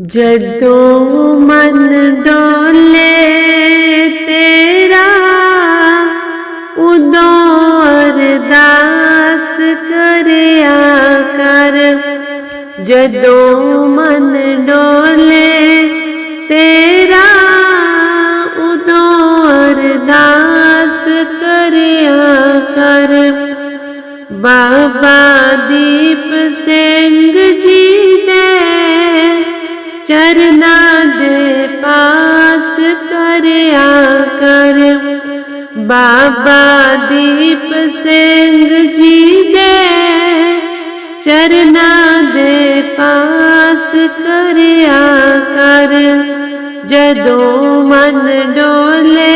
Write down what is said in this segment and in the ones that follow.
ਜਦੋਂ ਮਨ ਡੋਲੇ ਤੇਰਾ, ਉਦੋਂ ਅਰਦਾਸ ਕਰਿਆ ਕਰ। ਜਦੋਂ ਮਨ ਡੋਲੇ ਤੇਰਾ, ਉਦੋਂ ਅਰਦਾਸ ਕਰਿਆ ਕਰ। ਬਾਬਾ ਦੀ ਬਾਬਾ ਦੀਪ ਸਿੰਘ ਜੀ ਦੇ ਚਰਨਾ ਦੇ ਪਾਸ ਕਰਿਆ ਕਰ। ਜਦੋਂ ਮਨ ਡੋਲੇ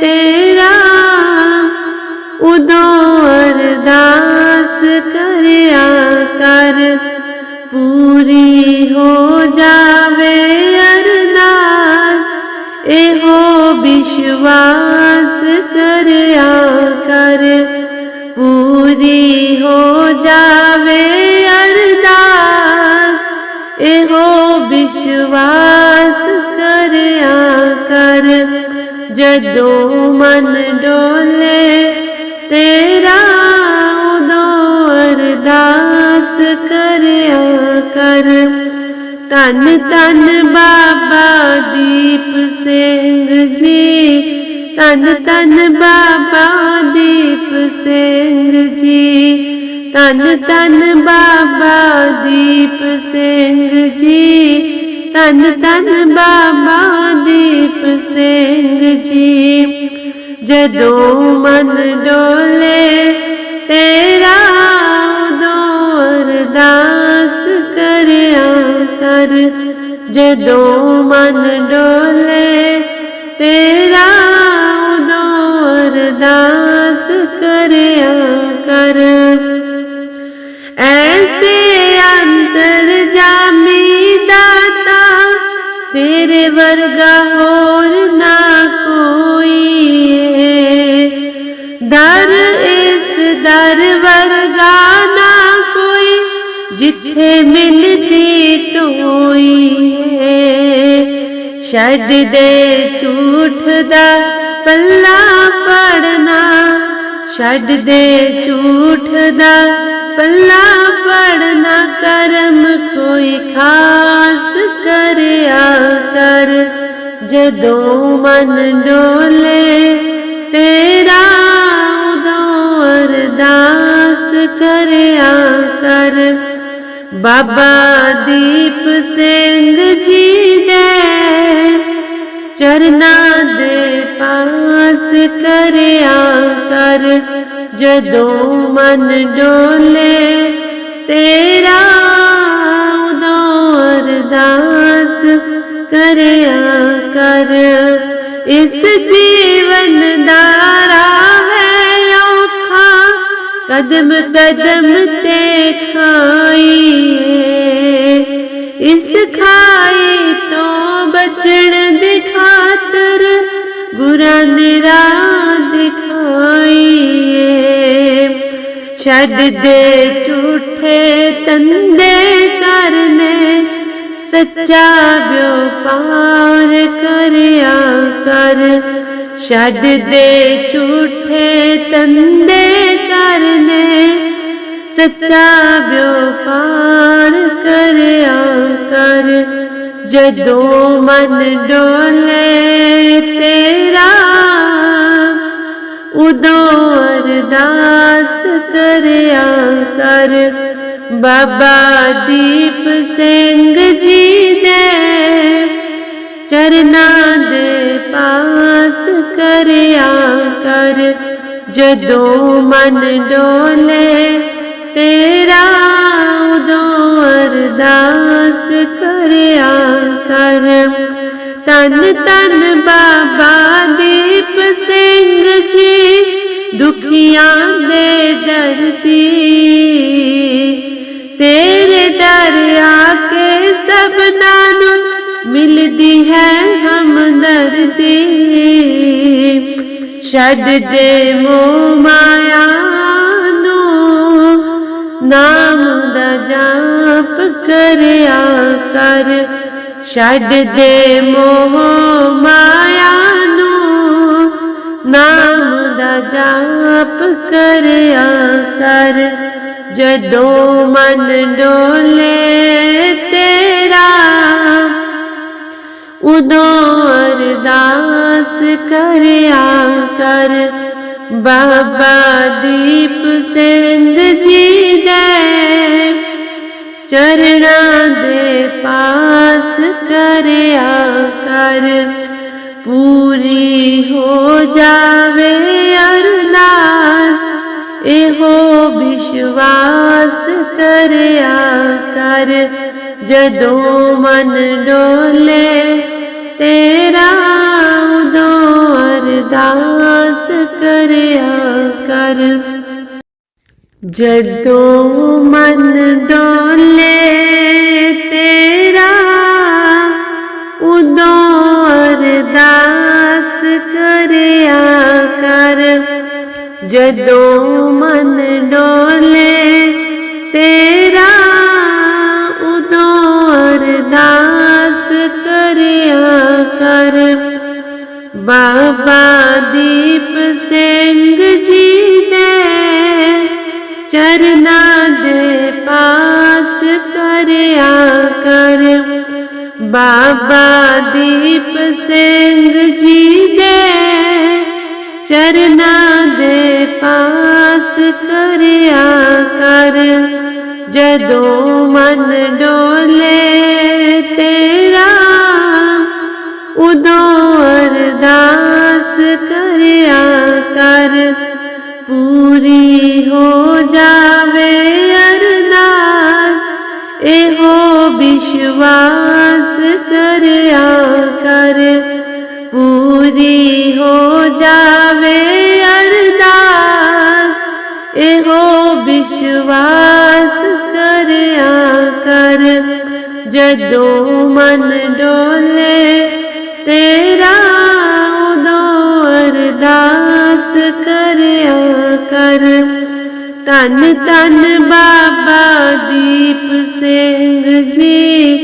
ਤੇਰਾ, ਉਦੋਂ ਤਨ ਤਨ ਬਾਬਾ ਦੀਪ ਸਿੰਘ ਜੀ। ਤਨ ਤਨ ਬਾਬਾ ਦੀਪ ਸਿੰਘ ਜੀ। ਜਦੋਂ ਮਨ ਡੋਲੇ, ਤੇਰਾ ਉਦੋਂ ਅਰਦਾਸ ਕਰਿਆ ਕਰ। ਜਦੋਂ ਮਨ ਡੋਲੇ, ਤੇਰਾ ਵਰਗਾ ਹੋਰ ਨਾ ਕੋਈ ਏ। ਦਰ ਇਸ ਦਰ ਵਰਗਾ ਨਾ ਕੋਈ ਜਿੱਥੇ ਮਿਲਦੀ ਟੋਈ ਏ। ਛੱਡ ਦੇ ਝੂਠ ਦਾ ਪੱਲਾ ਫੜਨਾ ਛੱਡ ਦੇ ਝੂਠ ਦਾ ਪੱਲਾ ਫੜਨਾ ਕਰਮ ਕੋਈ ਖਾਸ ਜਦੋਂ ਮਨ ਡੋਲੇ, ਤੇਰਾ ਉਦੋਂ ਅਰਦਾਸ ਕਰਿਆ ਕਰ। ਬਾਬਾ ਦੀਪ ਸਿੰਘ ਜੀ ਦੇ ਚਰਨਾਂ ਦੇ ਪਾਸ ਕਰਿਆ ਕਰ। ਜਦੋਂ ਮਨ ਡੋਲੇ, ਤੇਰਾ ਉਦੋਂ ਅਰਦਾਸ ਕਰਿਆ ਕਰ। ਇਸ ਜੀਵਨ ਦਾ ਰਾਹ ਹੈ ਔਖਾ। ਕਦਮ ਕਦਮ ਤੇ ਖਾਈਏ। ਇਸ ਖਾਈ ਤੋਂ ਬਚਣ ਦੀ ਖਾਤਰ ਬੁਰਾ ਨਿਰਾ ਦਿਖਾਈਏ। ਛੱਡ ਦੇ ਝੂਠੇ ਤੰਦੇ ਕਰਨੇ ਸੱਚਾ ਵਿਉਪਾਰ ਕਰਿਆ ਕਰ। ਛੱਡ ਦੇ ਝੂਠੇ ਤੰਦੇ ਕਰਨੇ। ਸੱਚਾ ਵਿਉਪਾਰ ਕਰਿਆ ਕਰ। ਜਦੋਂ ਮਨ ਡੋਲੇ ਤੇਰਾ, ਉਦੋਂ ਅਰਦਾਸ ਕਰਿਆ ਕਰ। ਬਾਬਾ ਦੀਪ ਸਿੰਘ ਜੀ ਦੇ ਚਰਨਾਂ ਦੇ ਪਾਸ ਕਰਿਆ ਕਰ। ਜਦੋਂ ਮਨ ਡੋਲੇ, ਤੇਰਾ ਉਦੋਂ ਅਰਦਾਸ ਕਰਿਆ ਕਰ। ਤਨ ਤਨ ਬਾਬਾ ਦੀਪ ਸਿੰਘ ਜੀ, ਦੁਖੀਆਂ ਦੇ ਦਰਦੀ ਛੱਡ ਦੇ ਮੋਹ ਮਾਇਆ ਨੂੰ ਨਾਮ ਦਾ ਜਾਪ ਕਰਿਆ ਕਰ। ਛੱਡ ਦੇ ਮੋਹ ਮਾਇਆ ਨੂੰ ਨਾਮ ਦਾ ਜਾਪ ਕਰਿਆ ਕਰ। ਜਦੋਂ ਮਨ ਡੋਲੇ ਉਦੋਂ ਅਰਦਾਸ ਕਰਿਆ ਕਰ। ਬਾਬਾ ਦੀਪ ਸਿੰਘ ਜੀ ਦੇ ਚਰਣਾ ਦੇ ਪਾਸ ਕਰਿਆ ਕਰ। ਪੂਰੀ ਹੋ ਜਾਵੇ ਅਰਦਾਸ, ਇਹੋ ਵਿਸ਼ਵਾਸ ਕਰਿਆ ਕਰ। ਜਦੋਂ ਮਨ ਡੋਲੇ ਤੇਰਾ ਉਦੋਂ ਅਰਦਾਸ ਕਰਿਆ ਕਰ। ਜਦੋਂ ਮਨ ਡੋਲੇ ਤੇਰਾ ਉਦੋਂ ਅਰਦਾਸ ਕਰਿਆ ਕਰ। ਜਦੋਂ ਮਨ ਡੋਲੇ ਤੇਰਾ ਬਾਬਾ ਦੀਪ ਸਿੰਘ ਜੀ ਦੇ ਚਰਨਾਂ ਦੇ ਪਾਸ ਕਰਿਆ ਕਰ। ਬਾਬਾ ਦੀਪ ਸਿੰਘ ਜੀ ਦੇ ਚਰਨਾਂ ਦੇ ਪਾਸ ਕਰਿਆ ਕਰ। ਜਦੋਂ ਮਨ ਡੋਲੇ ਅਰਦਾਸ ਕਰਿਆ ਕਰ। ਪੂਰੀ ਹੋ ਜਾਵੇ ਅਰਦਾਸ। ਇਹੋ ਵਿਸ਼ਵਾਸ ਕਰਿਆ ਕਰ। ਪੂਰੀ ਹੋ ਜਾਵੇ ਅਰਦਾਸ। ਇਹੋ ਵਿਸ਼ਵਾਸ ਕਰਿਆ ਕਰ। ਜਦੋਂ ਮਨ ਡੋਲੇ ਤੇ ਕਰਿਆ ਕਰ। ਧੰਨ ਧੰਨ ਬਾਬਾ ਦੀਪ ਸਿੰਘ ਜੀ।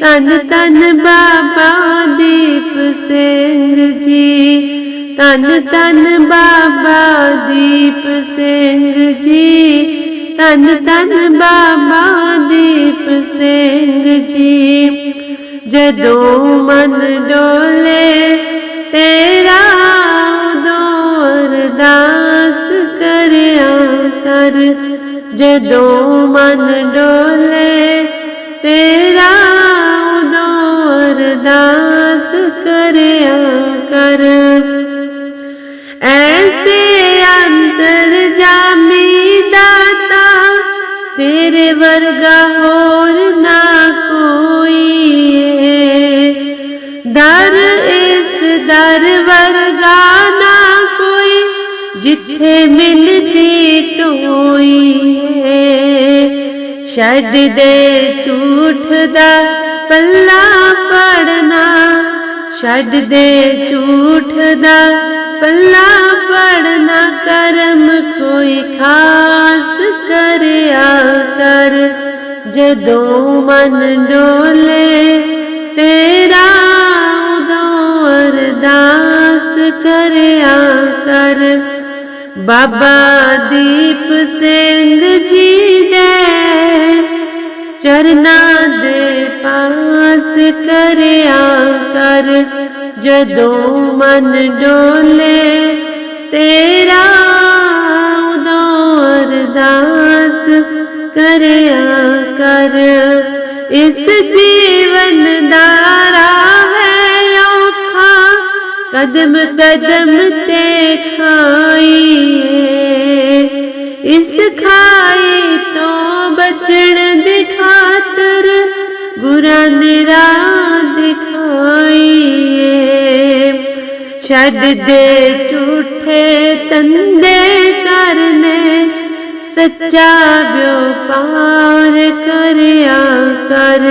ਧੰਨ ਧੰਨ ਬਾਬਾ ਦੀਪ ਸਿੰਘ ਜੀ। ਧੰਨ ਧੰਨ ਬਾਬਾ ਦੀਪ ਸਿੰਘ ਜੀ। ਧੰਨ ਧੰਨ ਬਾਬਾ ਦੀਪ ਸਿੰਘ ਜੀ। ਜਦੋਂ ਮਨ ਡੋਲੇ, ਤੇਰਾ ਉਦੋਂ ਅਰਦਾਸ ਜਦੋਂ ਮਨ ਡੋਲੇ, ਤੇਰਾ ਉਦੋਂ ਅਰਦਾਸ ਕਰਿਆ ਕਰ। ਐਸੇ ਅੰਤਰ ਜਾਮੀ ਦਾਤਾ, ਤੇਰੇ ਵਰਗਾ ਹੋਰ ਨਾ ਕੋਈ ਏ। ਦਰ ਇਸ ਦਰ ਵਰਗਾ ਨਾ ਕੋਈ, ਜਿੱਥੇ ਮਿਲਦੀ ਟੋਈ ਛੱਡ ਦੇ ਝੂਠ ਦਾ ਪੱਲਾ ਫੜਨਾ। ਛੱਡ ਦੇ ਝੂਠ ਦਾ ਪੱਲਾ ਫੜਨਾ। ਕਰਮ ਕੋਈ ਖਾਸ ਕਰਿਆ ਕਰ। ਜਦੋਂ ਮਨ ਡੋਲੇ, ਤੇਰਾ ਉਦੋਂ ਅਰਦਾਸ ਕਰਿਆ ਕਰ। ਬਾਬਾ ਦੀਪ ਸਿੰਘ ਜੀ ਦੇ ਚਰਨਾਂ ਦੇ ਪਾਸ ਕਰਿਆ ਕਰ। ਜਦੋਂ ਮਨ ਡੋਲੇ, ਤੇਰਾ ਉਦੋਂ ਅਰਦਾਸ ਕਰਿਆ ਕਰ। ਇਸ ਜੀਵਨ ਦਾ ਰਾਹ ਕਦਮ ਕਦਮ ਤੇ ਖਾਈਏ। ਇਸ ਖਾਈ ਤੋਂ ਬਚਣ ਦੀ ਖਾਤਰ ਬੁਰਾ ਨਿਰਾ ਦਿਖਾਈਏ ਛੱਡ ਦੇ ਝੂਠੇ ਤੰਦੇ ਕਰਨੇ, ਸੱਚਾ ਵਿਉਪਾਰ ਕਰਿਆ ਕਰ।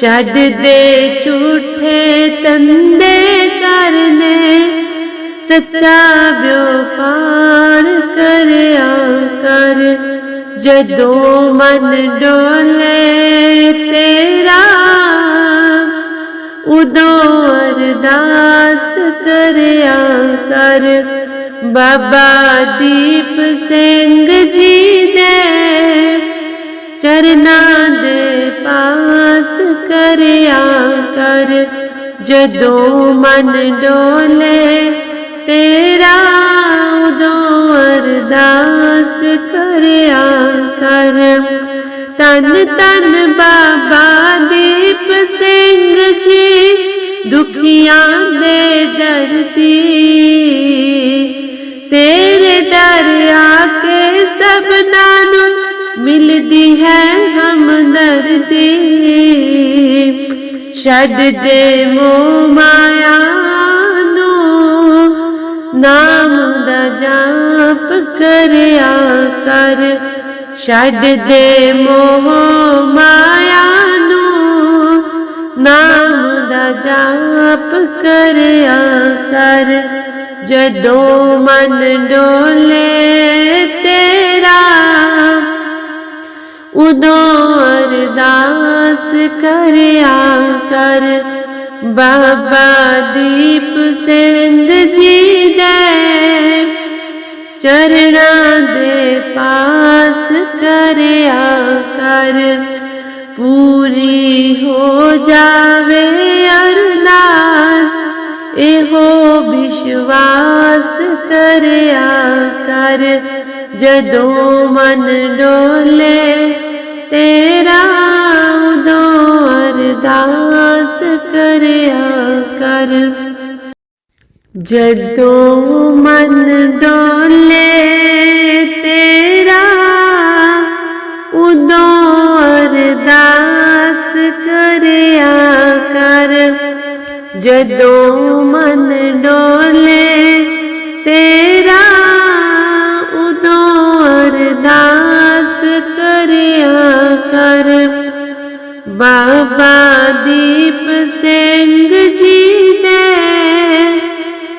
ਛੱਡ ਦੇ ਝੂਠੇ ਤੰਦੇ ਕਰਨੇ, ਸੱਚਾ ਵਿਉਪਾਰ ਕਰਿਆ ਕਰ। ਜਦੋਂ ਮਨ ਡੋਲੇ ਤੇਰਾ, ਉਦੋਂ ਅਰਦਾਸ ਕਰਿਆ ਕਰ। ਬਾਬਾ ਦੀਪ ਸਿੰਘ ਜੀ ਦੇ ਚਰਨਾਂ ਕਰ, ਜਦੋਂ ਮਨ ਡੋਲੇ, ਤੇਰਾ ਉਦੋਂ ਅਰਦਾਸ ਕਰਿਆ ਕਰ। ਤਨ ਤਨ ਬਾਬਾ ਦੀਪ ਸਿੰਘ ਜੀ, ਦੁਖੀਆਂ ਦੇ ਦਰਦੀ। ਤੇਰੇ ਦਰ ਆ ਕੇ ਸਭਨਾਂ ਨੂੰ ਮਿਲਦੀ ਹੈ ਹਮਦਰਦੀ। ਛੱਡ ਦੇ ਮੋਹ ਮਾਇਆ ਨੂੰ। ਨਾਮ ਦਾ ਜਾਪ ਕਰਿਆ ਕਰ। ਛੱਡ ਦੇ ਮੋਹ ਮਾਇਆ ਨੂੰ। ਨਾਮ ਦਾ ਜਾਪ ਕਰਿਆ ਕਰ। ਜਦੋਂ ਮਨ ਡੋਲੇ ਤੇਰਾ ਉਦੋਂ ਅਰਦਾਸ ਕਰਿਆ ਕਰ। ਬਾਬਾ ਦੀਪ ਸਿੰਘ ਜੀ ਦੇ ਚਰਨਾਂ ਦੇ ਪਾਸ ਕਰਿਆ ਕਰ। ਪੂਰੀ ਹੋ ਜਾਵੇ ਅਰਦਾਸ, ਇਹੋ ਵਿਸ਼ਵਾਸ ਕਰਿਆ ਕਰ। ਜਦੋਂ ਮਨ ਡੋਲੇ ਤੇਰਾ ਉਦੋਂ ਅਰਦਾਸ ਕਰਿਆ ਕਰ। ਜਦੋਂ ਮਨ ਡੋਲੇ ਤੇਰਾ ਉਦੋਂ ਅਰਦਾਸ ਕਰਿਆ ਕਰ। ਜਦੋਂ ਮਨ ਡੋਲੇ ਬਾਬਾ ਦੀਪ ਸਿੰਘ ਜੀ ਦੇ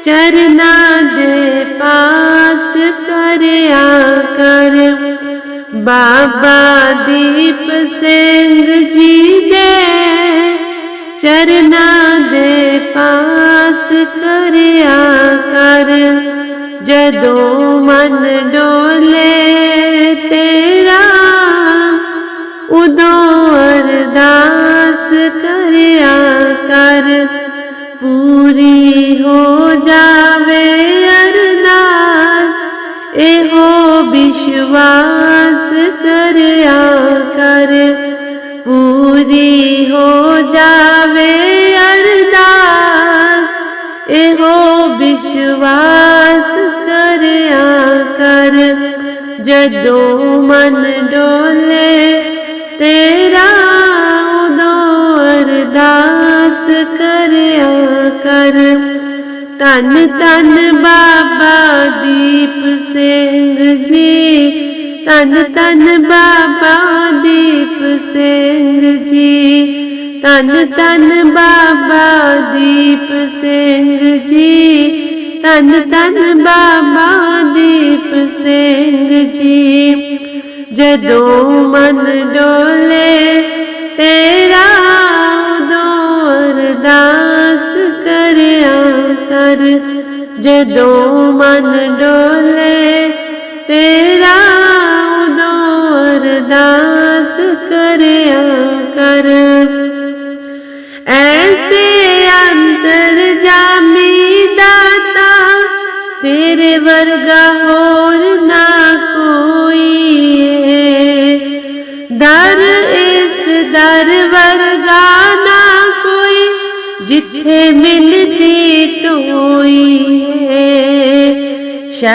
ਚਰਨਾਂ ਦੇ ਪਾਸ ਕਰਿਆ ਕਰ। ਬਾਬਾ ਦੀਪ ਸਿੰਘ ਜੀ ਦੇ ਚਰਨਾਂ ਦੇ ਪਾਸ ਕਰਿਆ ਕਰ। ਜਦੋਂ ਮਨ ਡੋਲੇ ਕਰ ਪੂਰੀ ਹੋ ਜਾਵੇ ਅਰਦਾਸ। ਇਹੋ ਵਿਸ਼ਵਾਸ ਧੰਨ ਤਨ ਬਾਬਾ ਦੀਪ ਸਿੰਘ ਜੀ। ਧੰਨ ਧੰਨ ਬਾਬਾ ਦੀਪ ਸਿੰਘ ਜੀ। ਧੰਨ ਧੰਨ ਬਾਬਾ ਦੀਪ ਸਿੰਘ ਜੀ। ਧੰਨ ਧੰਨ ਬਾਬਾ ਦੀਪ ਸਿੰਘ ਜੀ। ਜਦੋਂ ਮਨ ਡੋਲੇ, ਤੇਰਾ ਮਨ ਡੋਲੇ ਤੇਰਾ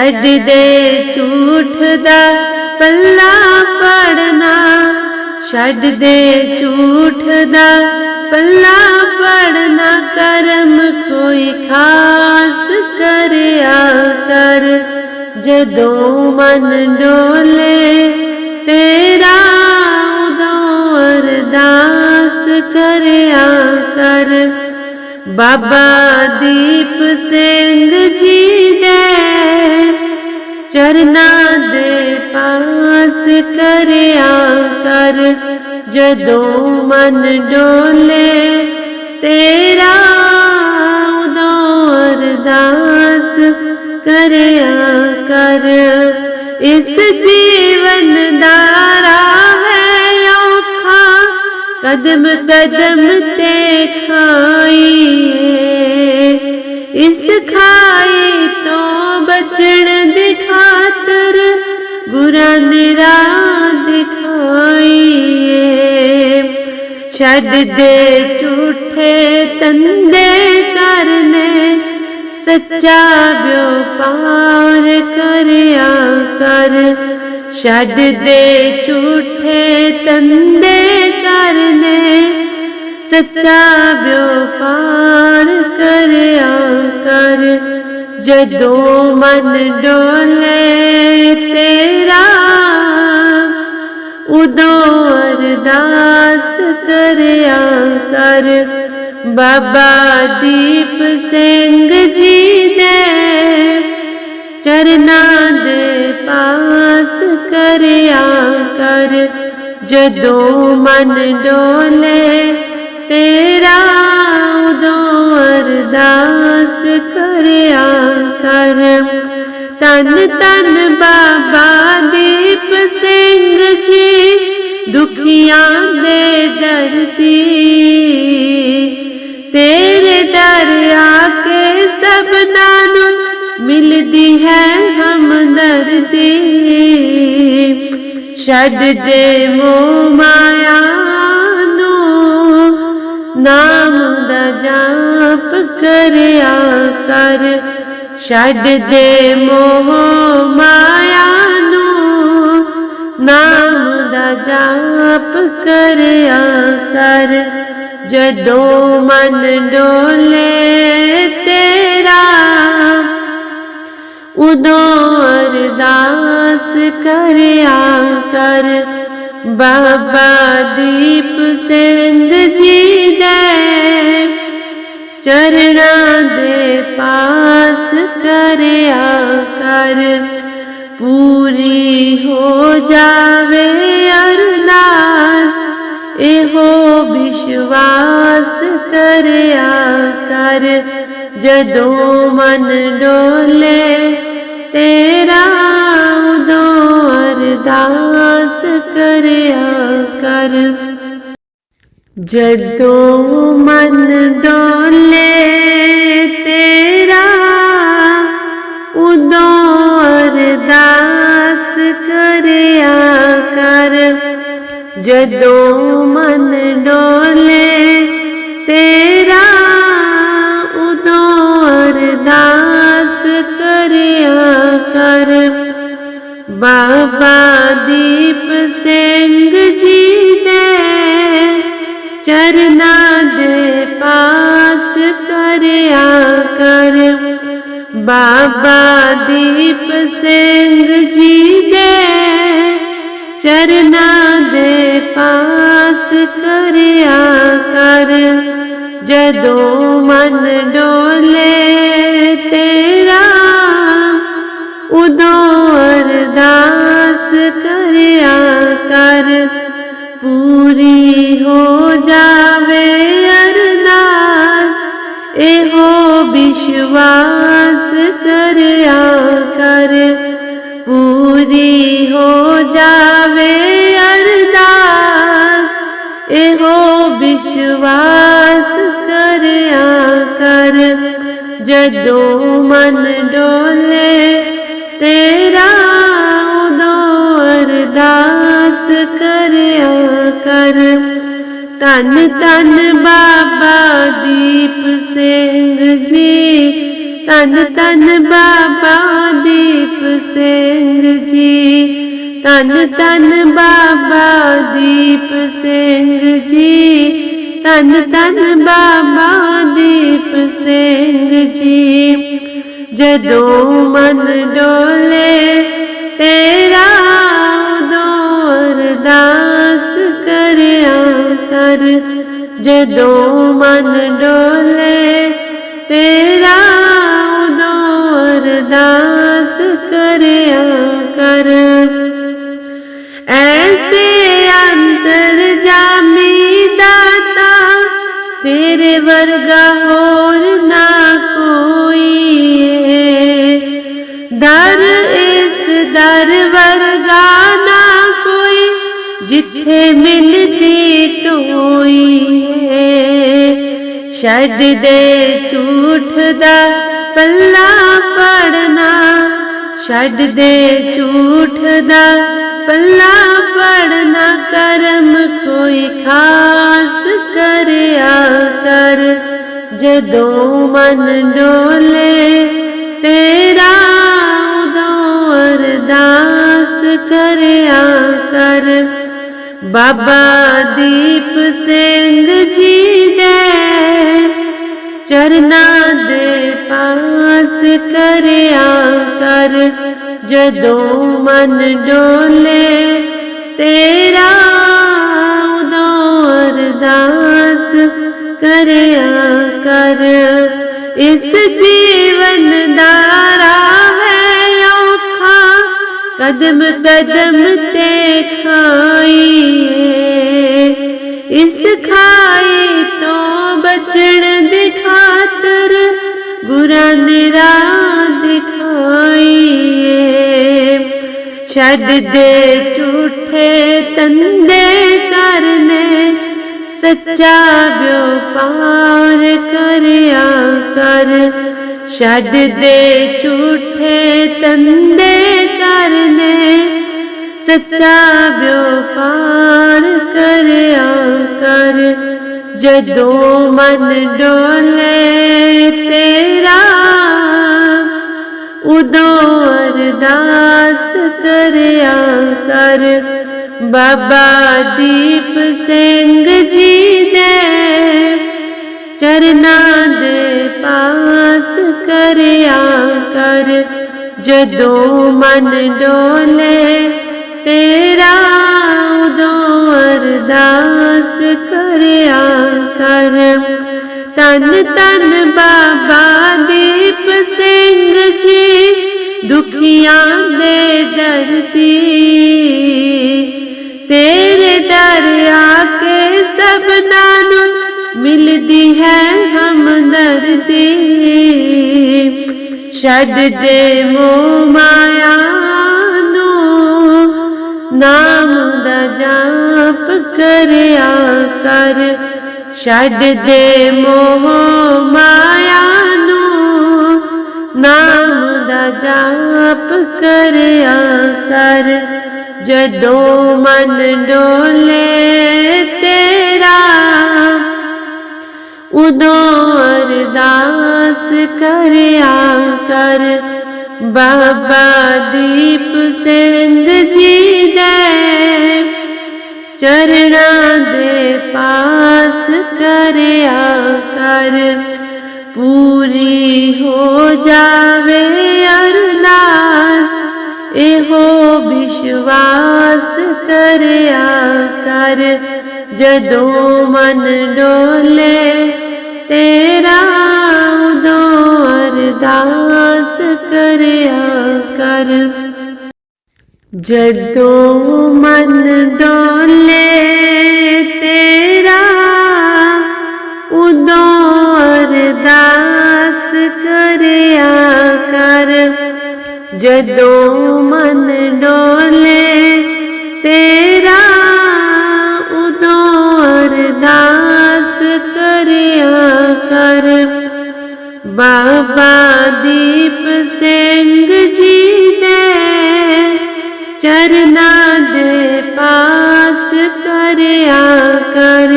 ਛੱਡ ਦੇ ਝੂਠ ਦਾ ਪੱਲਾ ਫੜਨਾ, ਛੱਡ ਦੇ ਝੂਠ ਦਾ ਪੱਲਾ ਫੜਨਾ, ਕਰਮ ਕੋਈ ਖਾਸ ਕਰਿਆ ਕਰ। ਜਦੋਂ ਮਨ ਡੋਲੇ, ਤੇਰਾ ਉਦੋਂ ਅਰਦਾਸ ਕਰਿਆ ਕਰ। ਬਾਬਾ ਦੀਪ ਸਿੰਘ ਜੀ ਦੇ ਚਰਨਾਂ ਦੇ ਪਾਸ ਕਰਿਆ ਕਰ, ਜਦੋਂ ਮਨ ਡੋਲੇ ਤੇਰਾ ਉਦਾਸ ਕਰਿਆ ਕਰ। ਇਸ ਜੀਵਨ ਦਾ ਰਾਹ ਹੈ ਔਖਾ, ਕਦਮ ਕਦਮ ਤੇ ਖਾਈਏ। ਇਸ ਖਾਈ ਤੋਂ ਬਚਣ ਛੱਡ ਦੇ ਝੂਠੇ ਤੰਦੇ ਕਰਨੇ ਸੱਚਾ ਵਿਉਪਾਰ ਕਰਿਆ ਕਰ ਛੱਡ ਦੇ ਝੂਠੇ ਤੰਦੇ ਕਰਨੇ ਸੱਚਾ ਵਿਉਪਾਰ ਕਰਿਆ ਕਰ ਜਦੋਂ ਮਨ ਡੋਲੇ ਤੇਰਾ ਉਦੋਂ ਅਰਦਾਸ ਕਰਿਆ ਕਰ। ਬਾਬਾ ਦੀਪ ਸਿੰਘ ਜੀ ਦੇ ਚਰਨਾਂ ਦੇ ਪਾਸ ਕਰਿਆ ਕਰ। ਜਦੋਂ ਮਨ ਡੋਲੇ ਤੇਰਾ ਉਦੋਂ ਅਰਦਾਸ ਕਰਿਆ ਕਰ। ਤਨ ਤਨ ਬਾਬਾ ਦੀਪ ਸਿੰਘ ਜੀ, ਦੁਖੀਆਂ ਦੇ ਦਰਦੀ ਤੇਰੇ ਦਰ ਆ ਕੇ ਸਭਨਾਂ ਨੂੰ ਮਿਲਦੀ ਹੈ ਹਮਦਰਦੀ ਛੱਡ ਦੇ ਮੋ ਮਾਇਆ ਨੂੰ, ਨਾਮ ਦਾ ਜਾਪ ਕਰਿਆ ਕਰ। ਛੱਡ ਦੇ ਮੋਹ ਮਾਇਆ ਨੂੰ ਨਾਮ ਦਾ ਜਾਪ ਕਰਿਆ ਕਰ। ਜਦੋਂ ਮਨ ਡੋਲੇ ਤੇਰਾ, ਉਦੋਂ ਅਰਦਾਸ ਕਰਿਆ ਕਰ। ਬਾਬਾ ਦੀਪ ਸਿੰਘ ਜੀ ਦੇ ਚਰਨਾਂ ਦੇ ਪਾਸ ਕਰਿਆ ਕਰ। ਪੂਰੀ ਹੋ ਜਾਵੇ ਅਰਦਾਸ, ਇਹੋ ਵਿਸ਼ਵਾਸ ਕਰਿਆ ਕਰ। ਜਦੋਂ ਮਨ ਡੋਲੇ, ਤੇਰਾ ਉਦੋਂ ਅਰਦਾਸ ਕਰਿਆ ਕਰ। ਜਦੋਂ ਮਨ ਡੋਲੇ ਤੇਰਾ, ਉਦੋਂ ਅਰਦਾਸ ਕਰਿਆ ਕਰ। ਜਦੋਂ ਮਨ ਡੋਲੇ ਤੇਰਾ, ਉਦੋਂ ਅਰਦਾਸ ਕਰਿਆ ਕਰ। ਬਾਬਾ ਦੀਪ ਸਿੰਘ ਬਾਬਾ ਦੀਪ ਸਿੰਘ ਜੀ ਦੇ ਚਰਨਾਂ ਦੇ ਪਾਸ ਕਰਿਆ ਕਰ। ਜਦੋਂ ਮਨ ਡੋਲੇ ਕਰ ਪੂਰੀ ਹੋ ਜਾਵੇ ਅਰਦਾਸ, ਇਹੋ ਵਿਸ਼ਵਾਸ ਕਰਿਆ ਕਰ। ਜਦੋਂ ਮਨ ਡੋਲੇ, ਤੇਰਾ ਉਦੋਂ ਅਰਦਾਸ ਕਰਿਆ ਕਰ। ਤਨ ਤਨ ਬਾਬਾ ਦੀਪ ਸਿੰਘ ਜੀ ਤਨ ਤਨ ਬਾਬਾ ਦੀਪ ਸਿੰਘ ਜੀ। ਤਨ ਤਨ ਬਾਬਾ ਦੀਪ ਸਿੰਘ ਜੀ। ਤਨ ਤਨ ਬਾਬਾ ਦੀਪ ਸਿੰਘ ਜੀ। ਜਦੋਂ ਮਨ ਡੋਲੇ, ਤੇਰਾ ਉਦੋਂ ਕਰਿਆ ਕਰ। ਜਦੋਂ ਮਨ ਡੋਲੇ, ਤੇਰਾ ਅਰਦਾਸ ਕਰਿਆ ਕਰ ਐਸੇ ਅੰਤਰ ਜਾਮੀ ਦਾਤਾ ਤੇਰੇ ਵਰਗਾ ਹੋਰ ਨਾ ਕੋਈ ਏ ਦਰ ਇਸ ਦਰ ਵਰਗਾ ਨਾ ਕੋਈ ਜਿੱਥੇ ਮਿਲਦੀ ਟੋਈ ਏ ਛੱਡ ਦੇ ਝੂਠ ਦਾ ਪੱਲਾ ਫੜਨਾ, ਛੱਡ ਦੇ ਝੂਠ ਦਾ। ਪੱਲਾ ਫੜਨਾ, ਕਰਮ ਕੋਈ ਖਾਸ ਕਰਿਆ ਕਰ। ਜਦੋਂ ਮਨ ਡੋਲੇ, ਤੇਰਾ ਉਦੋਂ ਅਰਦਾਸ ਕਰਿਆ ਕਰ। ਬਾਬਾ ਦੀਪ ਸਿੰਘ ਜੀ ਦੇ ਚਰਨਾ ਦੇ ਪਾਸ ਕਰਿਆ ਕਰ, ਜਦੋਂ ਮਨ ਡੋਲੇ, ਤੇਰਾ ਉਦੋਂ ਅਰਦਾਸ ਕਰਿਆ ਕਰ। ਇਸ ਜੀਵਨ ਦਾ ਰਾਹ ਹੈ ਔਖਾ, ਕਦਮ ਕਦਮ ਤੇ ਖਾਈਏ। ਇਸ ਖਾ ਛੱਡ ਦੇ ਝੂਠੇ ਤੰਦੇ ਕਰਨੇ, ਸੱਚਾ ਵਿਉਪਾਰ ਕਰਿਆ ਕਰ। ਛੱਡ ਦੇ ਝੂਠੇ ਤੰਦੇ ਕਰਨੇ, ਸੱਚਾ ਵਿਉਪਾਰ ਕਰਿਆ ਕਰ। ਜਦੋਂ ਮਨ ਡੋਲੇ ਉਦੋਂ ਅਰਦਾਸ ਕਰਿਆ ਕਰ। ਬਾਬਾ ਦੀਪ ਸਿੰਘ ਜੀ ਦੇ ਚਰਨਾਂ ਦੇ ਪਾਸ ਕਰਿਆ ਕਰ। ਜਦੋਂ ਮਨ ਡੋਲੇ ਤੇਰਾ, ਉਦੋਂ ਅਰਦਾਸ ਕਰਿਆ ਕਰ। ਤਨ ਤਨ ਬਾਬਾ ਦੀਪ ਸਿੰਘ ਜੀ ਦੁਖੀਆਂ ਦੇ ਦਰਦੀ। ਤੇਰੇ ਦਰ ਆ ਕੇ ਸਭਨਾਂ ਨੂੰ ਮਿਲਦੀ ਹੈ ਹਮਦਰਦੀ। ਛੱਡ ਦੇ ਮੋਹ ਮਾਇਆ ਨੂੰ, ਨਾਮ ਦਾ ਜਾਪ ਕਰਿਆ ਕਰ। ਛੱਡ ਦੇ ਮੋਹ ਮਾਇਆ ਨਾਮ ਦਾ ਜਾਪ ਕਰਿਆ ਕਰ, ਜਦੋਂ ਮਨ ਡੋਲੇ ਤੇਰਾ। ਉਦੋਂ ਅਰਦਾਸ ਕਰਿਆ ਕਰ, ਬਾਬਾ ਦੀਪ ਸਿੰਘ ਜੀ ਦੇ ਚਰਨਾਂ ਦੇ ਪਾਸ ਕਰਿਆ ਕਰ। ਪੂਰੀ ਹੋ ਜਾਵੇ ਅਰਦਾਸ, ਇਹੋ ਵਿਸ਼ਵਾਸ ਕਰਿਆ ਕਰ। ਜਦੋਂ ਮਨ ਡੋਲੇ, ਤੇਰਾ ਉਦੋਂ ਅਰਦਾਸ ਕਰਿਆ ਕਰ। ਜਦੋਂ ਮਨ ਡੋਲੇ, ਤੇਰਾ ਕਰ, ਜਦੋਂ ਮਨ ਡੋਲੇ, ਤੇਰਾ ਉਦੋਂ ਅਰਦਾਸ ਕਰਿਆ ਕਰ। ਬਾਬਾ ਦੀਪ ਸਿੰਘ ਜੀ ਦੇ ਚਰਨਾਂ ਦੇ ਪਾਸ ਕਰਿਆ ਕਰ।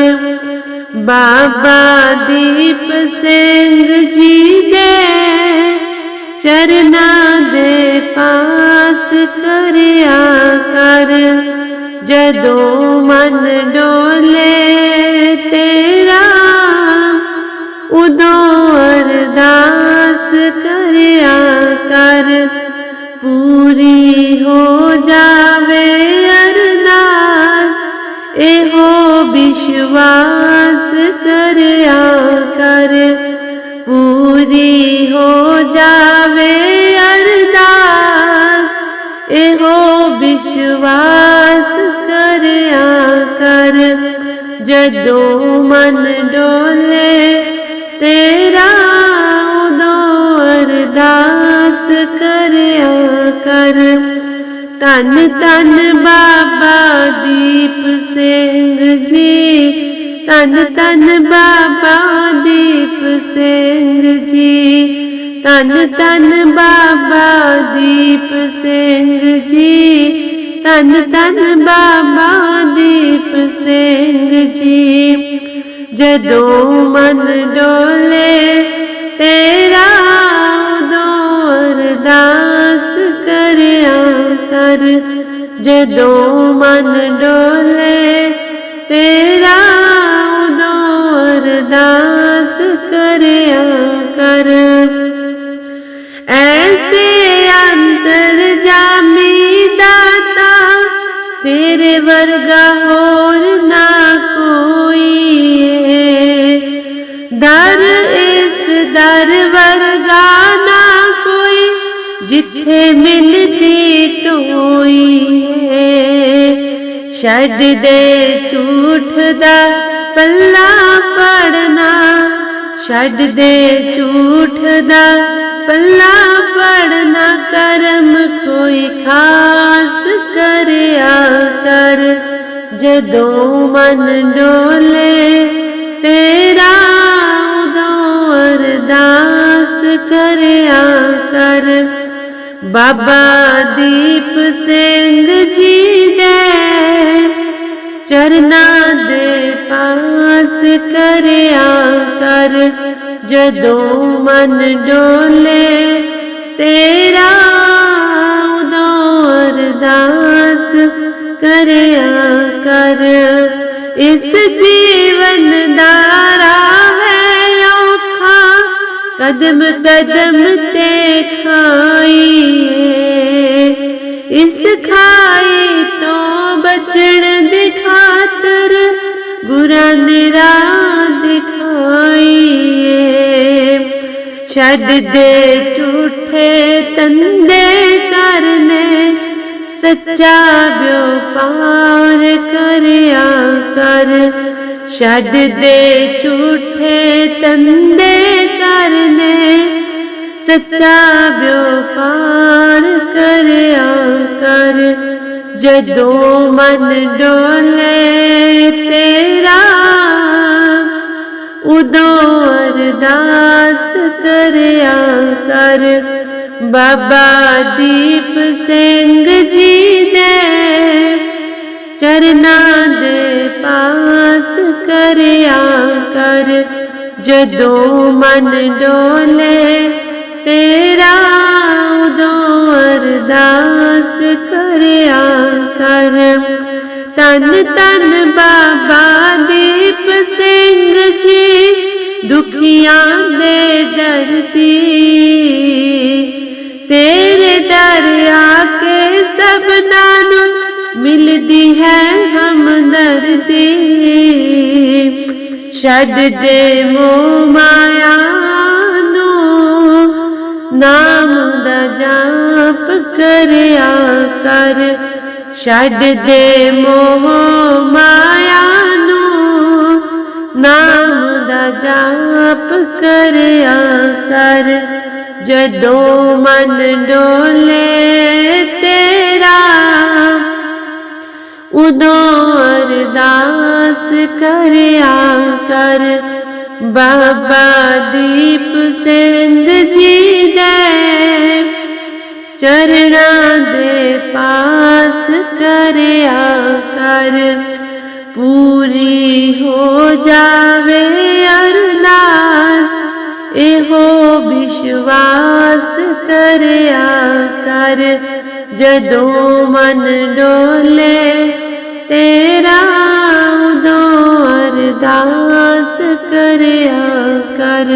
ਬਾਬਾ ਦੀਪ ਸਿੰਘ ਜੀ चरना दे पास कर आकर जदों मन डो ਜਦੋਂ ਮਨ ਡੋਲੇ, ਤੇਰਾ ਉਦੋਂ ਅਰਦਾਸ ਕਰਿਆ ਕਰ। ਤਨ ਤਨ ਬਾਬਾ ਦੀਪ ਸਿੰਘ ਜੀ, ਧੰਨ ਧੰਨ ਬਾਬਾ ਦੀਪ ਸਿੰਘ ਜੀ, ਧੰਨ ਧੰਨ ਬਾਬਾ ਦੀਪ ਸਿੰਘ ਜੀ। ਧੰਨ ਧੰਨ ਬਾਬਾ ਦੀਪ ਸਿੰਘ ਜੀ। ਜਦੋਂ ਮਨ ਡੋਲੇ, ਤੇਰਾ ਉਦੋਂ ਅਰਦਾਸ ਕਰਿਆ ਕਰ। ਜਦੋਂ ਮਨ ਡੋਲੇ, ਤੇਰਾ ਉਦੋਂ ਅਰਦਾਸ ਕਰਿਆ ਕਰ। ਵਰਗਾ ਹੋਰ ਨਾ ਕੋਈ ਏ। ਦਰ ਇਸ ਦਰ ਵਰਗਾ ਨਾ ਕੋਈ ਜਿੱਥੇ ਮਿਲਦੀ ਟੋਈ ਏ। ਛੱਡ ਦੇ ਝੂਠ ਦਾ ਪੱਲਾ ਫੜਨਾ, ਛੱਡ ਦੇ ਝੂਠ ਦਾ ਪੱਲਾ ਫੜਨਾ ਕਰਮ ਕੋਈ ਖਾਸ ਕਰਿਆ ਕਰ ਜਦੋਂ ਮਨ ਡੋਲੇ, ਤੇਰਾ ਉਦੋਂ ਅਰਦਾਸ ਕਰਿਆ ਕਰ। ਬਾਬਾ ਦੀਪ ਸਿੰਘ ਜੀ ਦੇ ਚਰਨਾਂ ਦੇ ਪਾਸ ਕਰਿਆ ਕਰ। ਜਦੋਂ ਮਨ ਡੋਲੇ, ਤੇਰਾ ਅਰਦਾਸ ਕਰਿਆ ਕਰ। ਇਸ ਜੀਵਨ ਦਾ ਰਾਹ ਹੈ ਔਖਾ। ਕਦਮ ਕਦਮ ਤੇ ਖਾਈਏ। ਇਸ ਖਾਈ ਤੋਂ ਬਚਣ ਦੀ ਖਾਤਰ ਗੁਰਾਂ ਦੀ ਰਾਹ ਦਿਖਾਈਏ। ਛੱਡ ਦੇ ਝੂਠੇ ਤੰਦੇ ਕਰਨੇ। ਸੱਚਾ ਵਿਉਪਾਰ ਕਰਿਆ ਕਰ। ਛੱਡ ਦੇ ਝੂਠੇ ਤੰਦੇ ਕਰਨੇ ਸੱਚਾ ਵਿਉਪਾਰ ਕਰਿਆ ਕਰ। ਜਦੋਂ ਮਨ ਡੋਲੇ ਤੇਰਾ, ਉਦੋਂ ਅਰਦਾਸ ਕਰਿਆ ਕਰ। ਬਾਬਾ ਦੀਪ ਸਿੰਘ ਜੀ ਨੇ ਚਰਨਾਂ ਦੇ ਪਾਸ ਕਰਿਆ ਕਰ। ਜਦੋਂ ਮਨ ਡੋਲੇ, ਤੇਰਾ ਉਦੋਂ ਅਰਦਾਸ ਕਰਿਆ ਕਰ। ਤਨ ਤਨ ਬਾਬਾ ਦੀਪ ਸਿੰਘ ਜੀ, ਦੁਖੀਆਂ ਦੇ ਦਰਦੀ ਤੇਰੇ ਦਰ ਆ ਕੇ ਸਭਨਾਂ ਨੂੰ ਮਿਲਦੀ ਹੈ ਹਮਦਰਦੀ ਛੱਡ ਦੇ ਮੋਹ ਮਾਇਆ ਨੂੰ, ਨਾਮ ਦਾ ਜਾਪ ਕਰਿਆ ਕਰ। ਛੱਡ ਦੇ ਮੋਹ ਮਾਇਆ ਨੂੰ, ਨਾਮ ਦਾ ਜਾਪ ਕਰਿਆ ਕਰ। ਜਦੋਂ ਮਨ ਡੋਲੇ ਤੇਰਾ, ਉਦੋਂ ਅਰਦਾਸ ਕਰਿਆ ਕਰ। ਬਾਬਾ ਦੀਪ ਸਿੰਘ ਜੀ ਦੇ ਚਰਨਾਂ ਦੇ ਪਾਸ ਕਰਿਆ ਕਰ। ਪੂਰੀ ਹੋ ਜਾ ਵਿਸ਼ਵਾਸ ਕਰਿਆ ਕਰ ਜਦੋਂ ਮਨ ਡੋਲੇ ਤੇਰਾ ਉਦੋਂ ਅਰਦਾਸ ਕਰਿਆ ਕਰ।